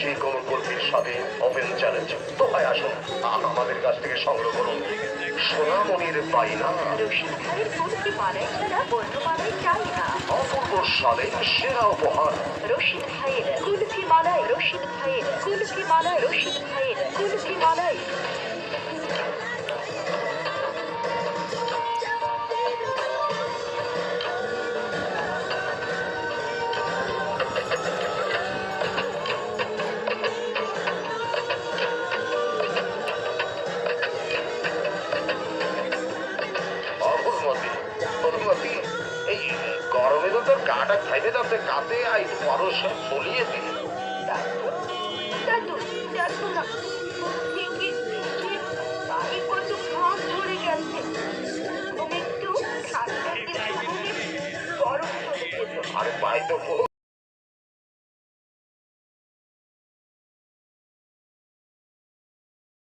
যে কোনো কর্মীর সাথে ওপেন চ্যালেঞ্জ তো ভাই আসুন আমাদের কাছ থেকে সংগ্রহ করুন। সোনামণির বাইনা রশিদ ভাইয়ের কুলফি মালাই ছাড়া অন্য মালাই চাই না অপূর্ব সালে সেরা উপহার। রশিদ ভাইয়ের কুলফি মালায় রশিদ ভাইয়ের কুলফি মালাই তোর গাটা খাইতে যাচ্ছে কাতে আই পরশ চলিয়ে দিলে আরে পাই তো